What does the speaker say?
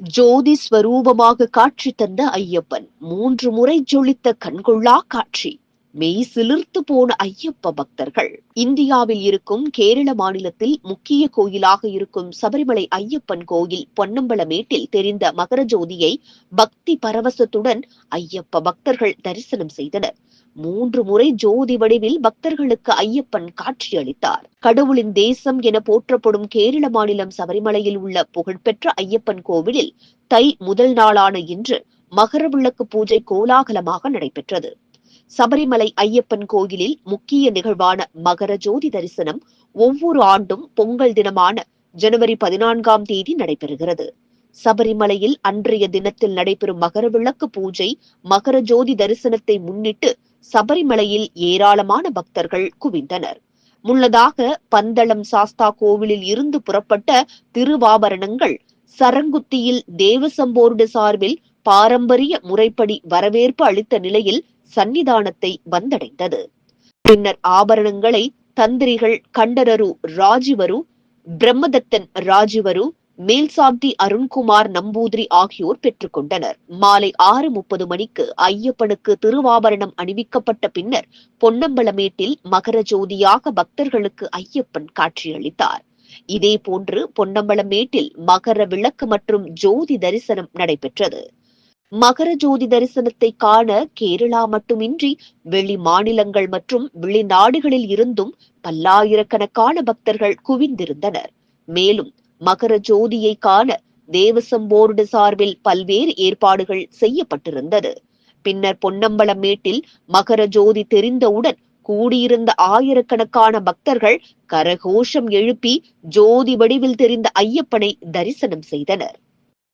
ஜோதி ஸ்வரூபமாக காட்சி தந்த ஐயப்பன். மூன்று முறை ஜொலித்த கண்கொள்ளா காட்சி. மெய் சிலிர்த்து போன ஐயப்ப பக்தர்கள். இந்தியாவில் இருக்கும் கேரள மாநிலத்தில் முக்கிய கோயிலாக இருக்கும் சபரிமலை ஐயப்பன் கோயில் பொன்னம்பலமேட்டில் தெரிந்த மகர ஜோதியை பக்தி பரவசத்துடன் ஐயப்ப பக்தர்கள் தரிசனம் செய்தனர். மூன்று முறை ஜோதி வடிவில் பக்தர்களுக்கு ஐயப்பன் காட்சியளித்தார் கடவுளின் தேசம் என போற்றப்படும் கேரள மாநிலம் சபரிமலையில் உள்ள புகழ்பெற்ற ஐயப்பன் கோவிலில் தை முதல் நாளான இன்று மகர விளக்கு பூஜை கோலாகலமாக நடைபெற்றது. சபரிமலை ஐயப்பன் கோயிலில் முக்கிய நிகழ்வான மகர ஜோதி தரிசனம் ஒவ்வொரு ஆண்டும் பொங்கல் தினமான ஜனவரி பதினான்காம் தேதி நடைபெறுகிறது. சபரிமலையில் அன்றைய தினத்தில் நடைபெறும் மகர விளக்கு பூஜை மகர ஜோதி தரிசனத்தை முன்னிட்டு சபரிமலையில் ஏராளமான பக்தர்கள் குவிந்தனர். முன்னதாக பந்தளம் சாஸ்தா கோவிலில் இருந்து புறப்பட்ட திருவாபரணங்கள் சரங்குத்தியில் தேவசம்போர்டு சார்பில் பாரம்பரிய முறைப்படி வரவேற்பு அளித்த நிலையில் சன்னிதானத்தை வந்தடைந்தது. பின்னர் ஆபரணங்களை தந்திரிகள் கண்டரரு ராஜிவரு பிரம்மதத்தன் ராஜிவரு மேல்சாந்தி அருண்குமார் நம்பூதிரி ஆகியோர் பெற்றுக்கொண்டனர் மாலை ஆறு முப்பது மணிக்கு ஐயப்பனுக்கு திருவாபரணம் அணிவிக்கப்பட்ட பின்னர் பொன்னம்பலமேட்டில் மகர ஜோதியாக பக்தர்களுக்கு ஐயப்பன் காட்சியளித்தார். இதே போன்று பொன்னம்பலமேட்டில் மகர விளக்கு மற்றும் ஜோதி தரிசனம் நடைபெற்றது. மகர ஜோதி தரிசனத்தை காண கேரளா மட்டுமின்றி வெளி மாநிலங்கள் மற்றும் வெளிநாடுகளில் இருந்தும் பல்லாயிரக்கணக்கான பக்தர்கள் குவிந்திருந்தனர். மேலும் மகர ஜோதியை காண தேவசம் போர்டு சார்பில் பல்வேறு ஏற்பாடுகள் செய்யப்பட்டிருந்தது. பின்னர் பொன்னம்பலம் மேட்டில் மகர ஜோதி தெரிந்தவுடன் கூடியிருந்த ஆயிரக்கணக்கான பக்தர்கள் கரகோஷம் எழுப்பி ஜோதி வடிவில் தெரிந்த ஐயப்பனை தரிசனம் செய்தனர்.